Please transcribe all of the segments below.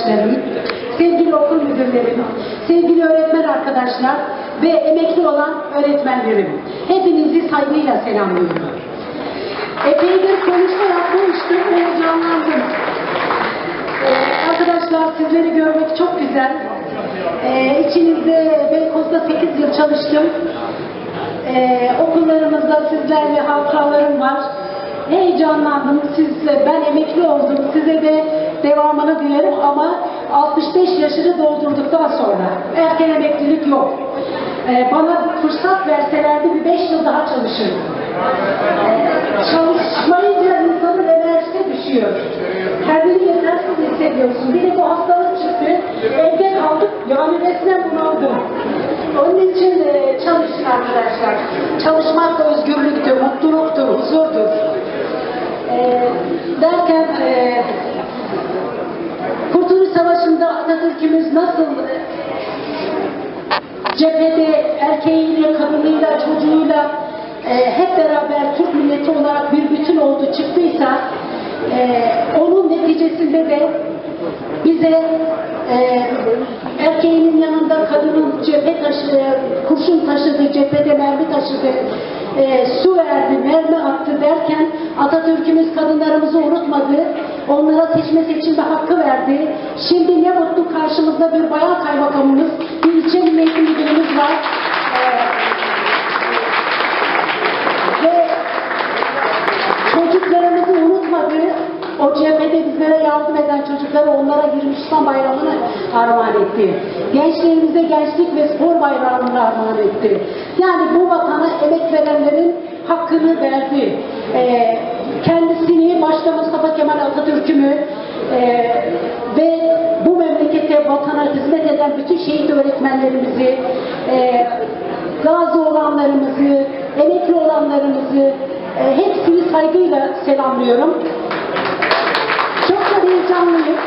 arkadaşlarım, sevgili okul müdürlerim, sevgili öğretmen arkadaşlar ve emekli olan öğretmenlerim. Hepinizi saygıyla selamlıyorum. Epeydir konuşma yapmamıştım ve heyecanlandım. Ee, arkadaşlar sizleri görmek çok güzel. Ee, içinizde Beykoz'da 8 yıl çalıştım. Ee, okullarımızda sizlerle hatıralarım var. Heyecanlandım. Siz, ben emekli oldum. Size de devamını dilerim ama 65 yaşını doldurduktan sonra. Erken emeklilik yok. Ee, bana fırsat verselerdi bir 5 yıl daha çalışırdım. Ee, çalışmayınca insanın enerjisi düşüyor. Kendini yetersiz hissediyorsun. Bir de bu hastalık çıktı. Evde kaldık. Yani resmen bunaldım. Onun için e, çalışın arkadaşlar. Çalışmak özgürlüktür, mutluluktur, huzurdur. E, derken e, Kurtuluş Savaşı'nda Atatürk'ümüz nasıl e, cephede erkeğiyle, kadınıyla, çocuğuyla e, hep beraber Türk milleti olarak bir bütün oldu çıktıysa e, onun neticesinde de bize e, erkeğinin yanında kadının cephe taşı, kurşun taşıdı, cephede mermi taşıdı, e, su verdi, mermi attı derken Atatürk'ümüz kadınlarımızı unutmadı. Onlara seçme seçilme hakkı verdi. Şimdi ne mutlu karşımızda bir bayan kaymakamımız, bir ilçe eğitim müdürümüz var. E, ve çocuklarımızı unutmadı. O cephede bizlere yardım eden çocuklara onlara Gürcistan bayramını armağan etti. Gençlerimize gençlik ve spor bayramını armağan etti. Yani bu vatana emek verenlerin hakkını verdi. Ee, kendisini başta Mustafa Kemal Atatürk'ümü e, ve bu memlekete vatana hizmet eden bütün şehit öğretmenlerimizi e, gazi olanlarımızı, emekli olanlarımızı e, hepsini saygıyla selamlıyorum. Çok da heyecanlıyım.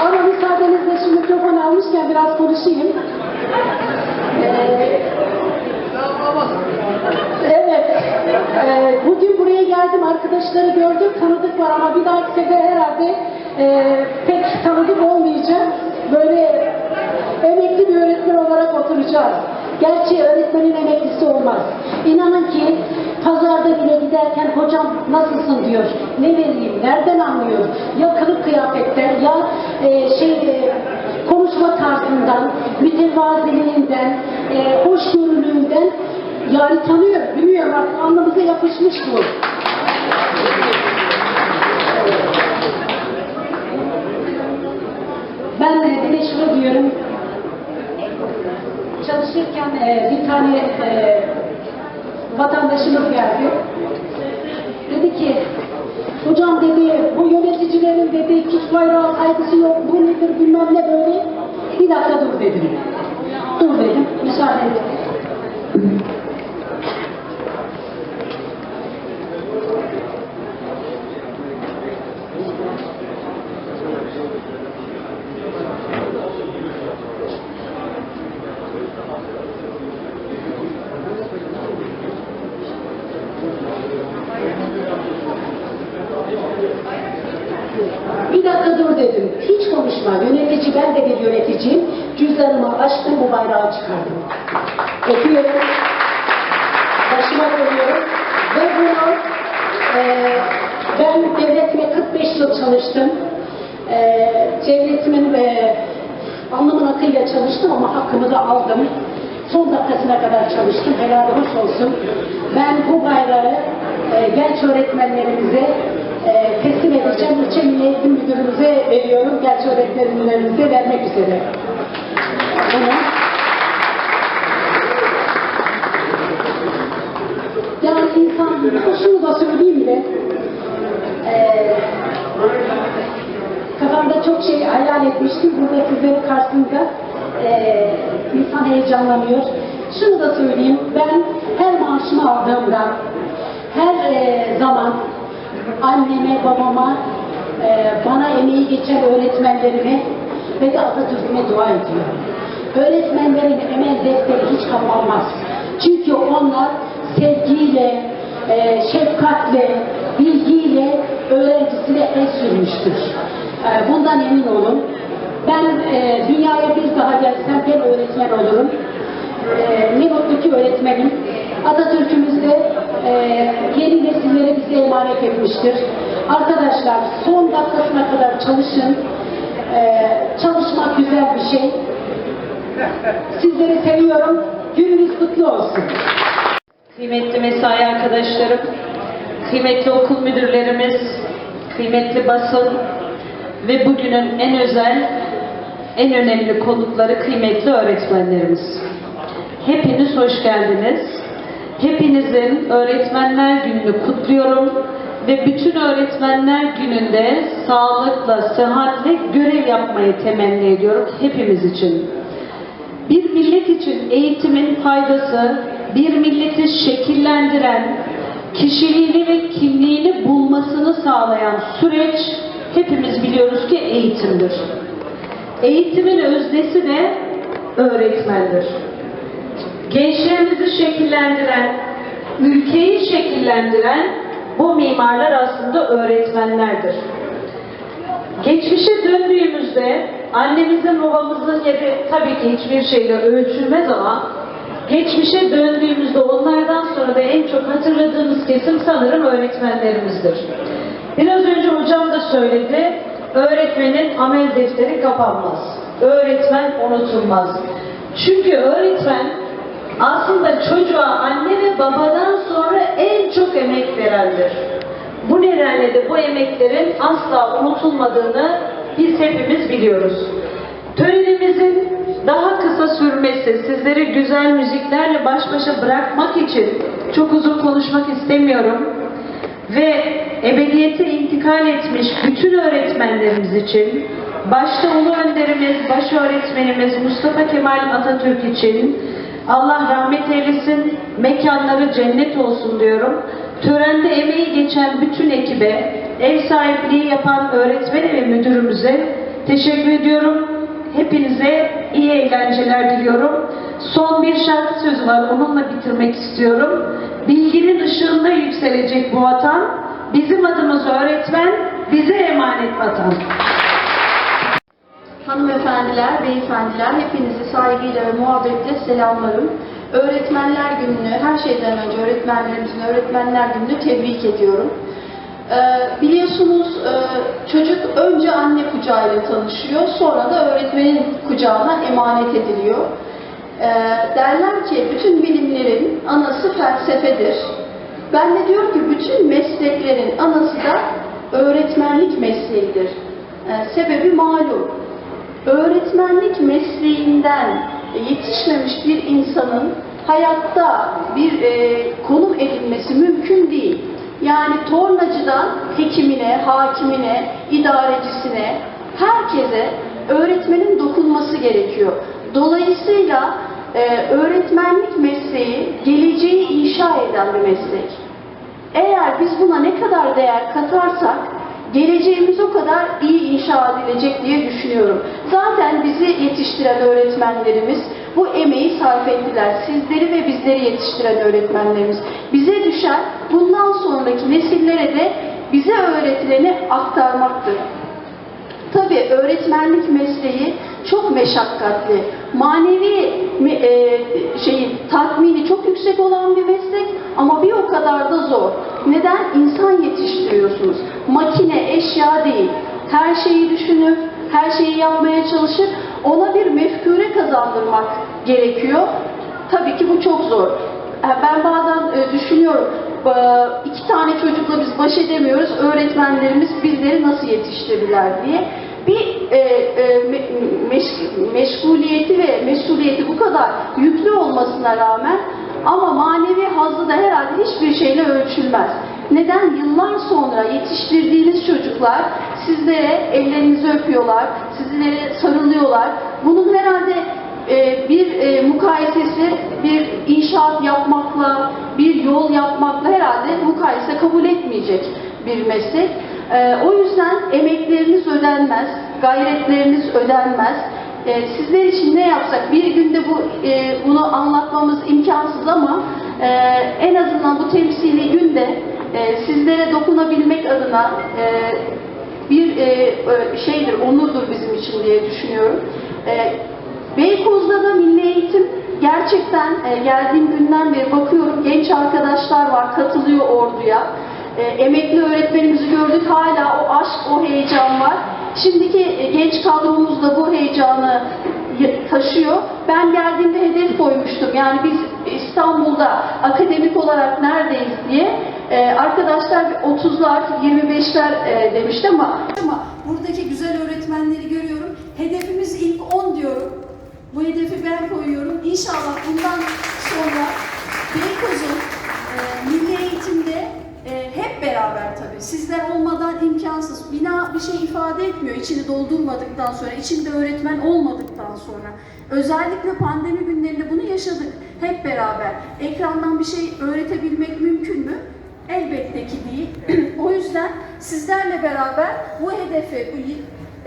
Ama müsaadenizle şu mikrofon almışken biraz konuşayım. Ee, evet. Ee, bugün buraya geldim. Arkadaşları gördüm. Tanıdık var ama bir dahaki sefer herhalde e, pek tanıdık olmayacak. Böyle emekli bir öğretmen olarak oturacağız. Gerçi öğretmenin emeklisi olmaz. İnanın ki pazarda bile giderken hocam nasılsın diyor. Ne vereyim, nereden anlıyor? Ya kılık kıyafetten ya e, şey e, konuşma tarzından, mütevaziliğinden, e, hoşgörülüğünden yani tanıyor, artık anlamıza yapışmış bu. Ben de bir de şunu diyorum, çalışırken e, bir tane e, vatandaşımız geldi. Dedi ki, hocam dedi, bu yöneticilerin dedi, Türk bayrağı saygısı yok, bu nedir bilmem ne böyle. Bir dakika dur dedim. Dur dedim, müsaade et. Bir dakika dur dedim. Konuşma. Yönetici, ben de bir yöneticiyim. Cüzdanımı açtım, bu bayrağı çıkardım. Öpüyorum. Başıma koyuyorum. Ve bunu e, ben devletime 45 yıl çalıştım. E, devletimin e, alnımın akıyla çalıştım ama hakkımı da aldım. Son dakikasına kadar çalıştım. Helal olsun. Ben bu bayrağı e, genç öğretmenlerimize e, teslim edeceğim. İlçe Milli Eğitim Müdürümüze veriyorum. Genç öğretmenlerimize vermek üzere. Bunu Yani insan, şunu da söyleyeyim de, eee kafamda çok şey hayal etmiştim. Burada sizlerin karşısında eee insan heyecanlanıyor. Şunu da söyleyeyim, ben her maaşımı aldığımda, her eee, zaman anneme, babama, eee, bana emeği geçen öğretmenlerime ve de Atatürk'üme dua ediyorum. Öğretmenlerin emel defteri hiç kapanmaz. Çünkü onlar sevgiyle, e, şefkatle, bilgiyle öğrencisine el sürmüştür. E, bundan emin olun. Ben e, dünyaya bir daha gelsem ben öğretmen olurum. E, ne mutlu ki öğretmenim. Atatürk'ümüz de e, yeni nesillere bize emanet etmiştir. Arkadaşlar son dakikasına kadar çalışın. E, çalışmak güzel bir şey. Sizleri seviyorum. Gününüz kutlu olsun. Kıymetli mesai arkadaşlarım, kıymetli okul müdürlerimiz, kıymetli basın ve bugünün en özel, en önemli konukları kıymetli öğretmenlerimiz. Hepiniz hoş geldiniz. Hepinizin Öğretmenler Günü'nü kutluyorum ve bütün Öğretmenler Günü'nde sağlıkla, sıhhatle görev yapmayı temenni ediyorum hepimiz için. Bir millet için eğitimin faydası, bir milleti şekillendiren, kişiliğini ve kimliğini bulmasını sağlayan süreç hepimiz biliyoruz ki eğitimdir. Eğitimin öznesi de öğretmendir. Gençlerimizi şekillendiren, ülkeyi şekillendiren bu mimarlar aslında öğretmenlerdir. Geçmişe döndüğümüzde annemizin babamızın yeri tabii ki hiçbir şeyle ölçülmez ama geçmişe döndüğümüzde onlardan sonra da en çok hatırladığımız kesim sanırım öğretmenlerimizdir. Biraz önce hocam da söyledi, öğretmenin amel defteri kapanmaz. Öğretmen unutulmaz. Çünkü öğretmen aslında çocuğa anne ve babadan sonra en çok emek verendir. Bu nedenle de bu emeklerin asla unutulmadığını biz hepimiz biliyoruz. Törenimizin daha kısa sürmesi, sizleri güzel müziklerle baş başa bırakmak için çok uzun konuşmak istemiyorum. Ve ebediyete intikal etmiş bütün öğretmenlerimiz için, başta Ulu Önderimiz, baş öğretmenimiz Mustafa Kemal Atatürk için Allah rahmet eylesin, mekanları cennet olsun diyorum. Törende emeği geçen bütün ekibe, ev sahipliği yapan öğretmene ve müdürümüze teşekkür ediyorum. Hepinize iyi eğlenceler diliyorum. Son bir şarkı sözü var, onunla bitirmek istiyorum. Bilginin ışığında yükselecek bu vatan, bizim adımız öğretmen, bize emanet vatan. Hanımefendiler, beyefendiler, hepinizi saygıyla ve muhabbetle selamlarım. Öğretmenler Günü'nü, her şeyden önce öğretmenlerimizin Öğretmenler Günü'nü tebrik ediyorum. Ee, biliyorsunuz e, çocuk önce anne kucağıyla tanışıyor, sonra da öğretmenin kucağına emanet ediliyor. Ee, derler ki bütün bilimlerin anası felsefedir. Ben de diyorum ki bütün mesleklerin anası da öğretmenlik mesleğidir. Ee, sebebi malum öğretmenlik mesleğinden yetişmemiş bir insanın hayatta bir e, konum edinmesi mümkün değil. Yani tornacıdan hekimine, hakimine, idarecisine, herkese öğretmenin dokunması gerekiyor. Dolayısıyla e, öğretmenlik mesleği geleceği inşa eden bir meslek. Eğer biz buna ne kadar değer katarsak geleceğimiz o kadar iyi inşa edilecek diye düşünüyorum. Zaten bizi yetiştiren öğretmenlerimiz bu emeği sarf ettiler. Sizleri ve bizleri yetiştiren öğretmenlerimiz. Bize düşen bundan sonraki nesillere de bize öğretileni aktarmaktır. Tabii öğretmenlik mesleği çok meşakkatli. Manevi e, şeyi tatmini çok yüksek olan bir meslek ama bir o kadar da zor. Neden? İnsan yetiştiriyorsunuz. Makine, eşya değil. Her şeyi düşünür, her şeyi yapmaya çalışır. Ona bir mefkure kazandırmak gerekiyor. Tabii ki bu çok zor. Ben bazen e, düşünüyorum, iki tane çocukla biz baş edemiyoruz, öğretmenlerimiz bizleri nasıl yetiştirdiler diye. Bir e, e, me- meş- meşguliyeti ve mesuliyeti bu kadar yüklü olmasına rağmen ama manevi hazzı da herhalde hiçbir şeyle ölçülmez. Neden? Yıllar sonra yetiştirdiğiniz çocuklar sizlere ellerinizi öpüyorlar, sizlere sarılıyorlar. Bunun herhalde e, bir e, mukayesesi bir inşaat yapmakla, bir yol yapmakla herhalde mukayese kabul etmeyecek bir meslek. E, o yüzden emekleriniz ödenmez, gayretleriniz ödenmez. E, sizler için ne yapsak bir günde bu e, bunu anlatmamız imkansız ama e, en azından bu temsili günde e, sizlere dokunabilmek adına e, bir e, şeydir, onurdur bizim için diye düşünüyorum. E, Beykoz'da da milli eğitim gerçekten e, geldiğim günden beri bakıyorum genç arkadaşlar var katılıyor orduya. E, emekli öğretmenimizi gördük hala o aşk, o heyecan var. Şimdiki e, genç kadromuz da bu heyecanı taşıyor. Ben geldiğimde hedef koymuştum. Yani biz İstanbul'da akademik olarak neredeyiz diye. E, arkadaşlar 30'lar, 25'ler e, demişti ama Ama buradaki güzel öğretmenleri görüyorum. Hedefimiz ilk 10 diyorum. Bu hedefi ben koyuyorum. İnşallah bundan sonra Beykoz'un e, milli eğitimde e, hep beraber tabii. Sizler olmadan imkansız. Bina bir şey ifade etmiyor içini doldurmadıktan sonra, içinde öğretmen olmadıktan sonra. Özellikle pandemi günlerinde bunu yaşadık hep beraber. Ekrandan bir şey öğretebilmek mümkün mü? Elbette ki değil. o yüzden sizlerle beraber bu hedefi bu y-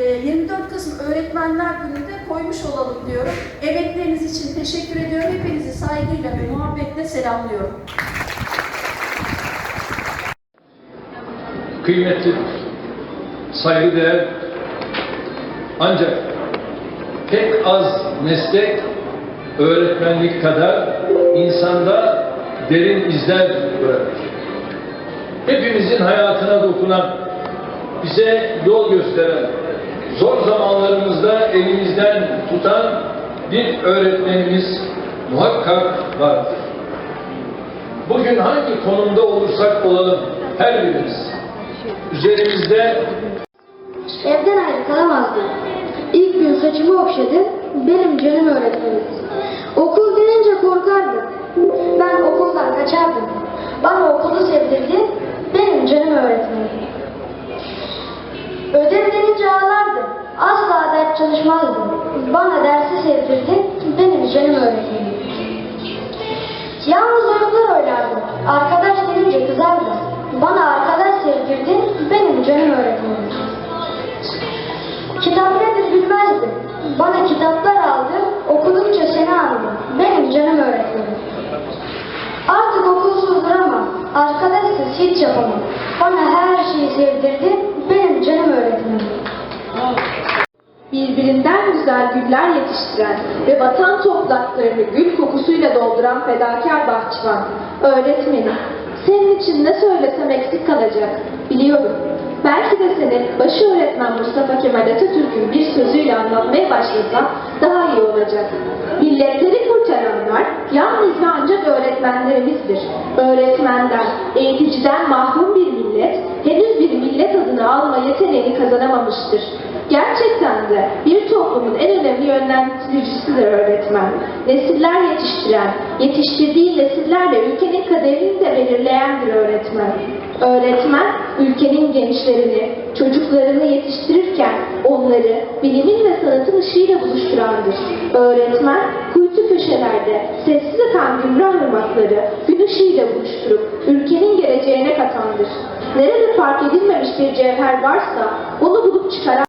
e, 24 Kasım Öğretmenler Günü'nde koymuş olalım diyorum. Emekleriniz için teşekkür ediyorum. Hepinizi saygıyla ve muhabbetle selamlıyorum. Kıymetli, saygıdeğer ancak pek az meslek öğretmenlik kadar insanda derin izler bırakır. Hepimizin hayatına dokunan, bize yol gösteren, zor zamanlarımızda elimizden tutan bir öğretmenimiz muhakkak vardır. Bugün hangi konumda olursak olalım her birimiz üzerimizde Evden ayrı kalamazdım. İlk gün saçımı okşadı, benim canım öğretmenim. Okul denince korkardım. Ben okuldan kaçardım. Bana okulu sevdirdi, benim canım öğretmenim. Ödev denince ağlardım. Asla ders çalışmazdım. Bana dersi sevdirdi, benim canım öğretmenim. Yalnız oyunlar oynardım. Arkadaş denince kızardım. Bana arkadaş sevdirdi, benim canım öğretmenim. Kitap nedir bilmezdim. Bana kitaplar aldı, okudukça seni andım. Benim canım öğretmenim. Artık okulsuz duramam, arkadaşsız hiç yapamam. Bana her şeyi sevdirdi, benim canım öğretmenim. birbirinden güzel güller yetiştiren ve vatan topraklarını gül kokusuyla dolduran fedakar bahçıvan, öğretmenim, senin için ne söylesem eksik kalacak, biliyorum. Belki de seni başı öğretmen Mustafa Kemal Atatürk'ün bir sözüyle anlatmaya başlasam daha iyi olacak. Milletleri kurtaranlar yalnız ve ancak öğretmenlerimizdir. Öğretmenden, eğiticiden mahrum bir millet, henüz bir millet adını alma yeteneğini kazanamamıştır. Gerçekten de bir toplumun en önemli yönlendiricisidir öğretmen. Nesiller yetiştiren, yetiştirdiği nesillerle ülkenin kaderini de belirleyendir öğretmen. Öğretmen, ülkenin gençlerini, çocuklarını yetiştirirken onları bilimin ve sanatın ışığıyla buluşturandır. Öğretmen, kuytu köşelerde sessiz akan gümrah ırmakları gün ışığıyla buluşturup ülkenin geleceğine katandır. Nerede fark edilmemiş bir cevher varsa onu bulup çıkaran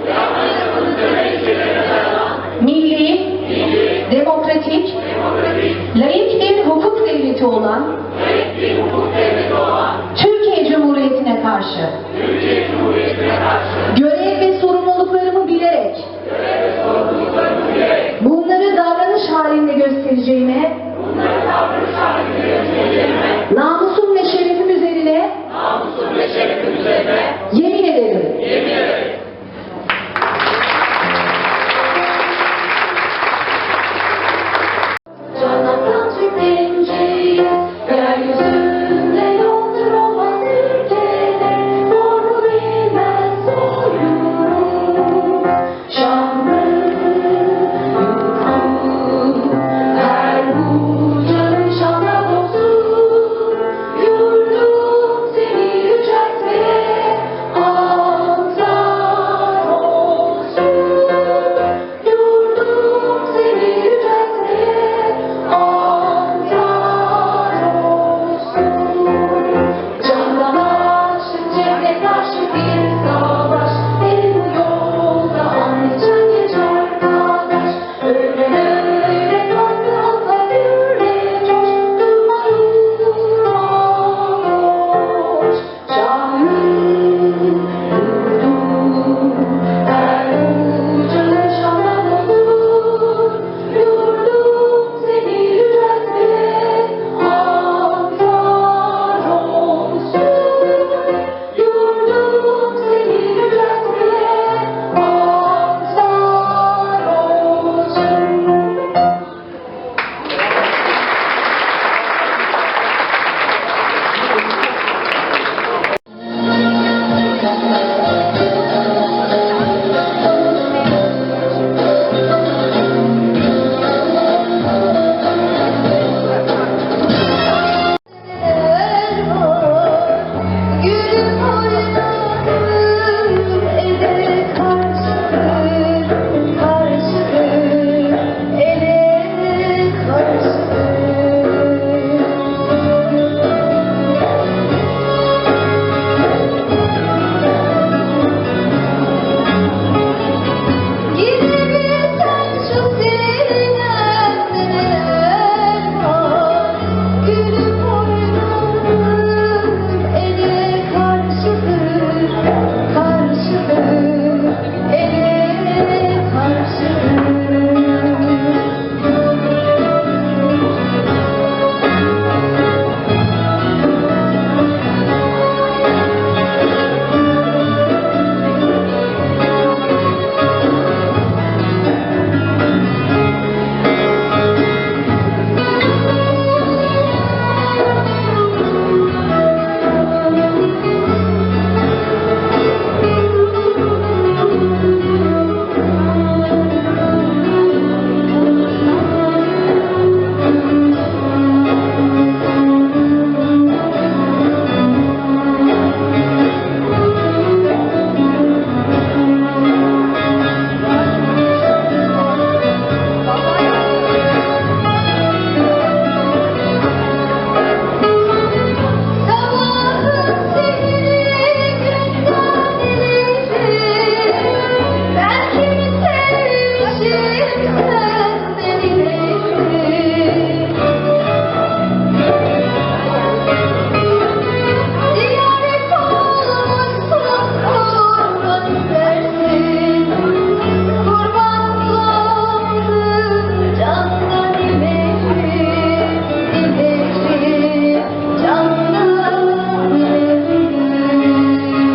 یہ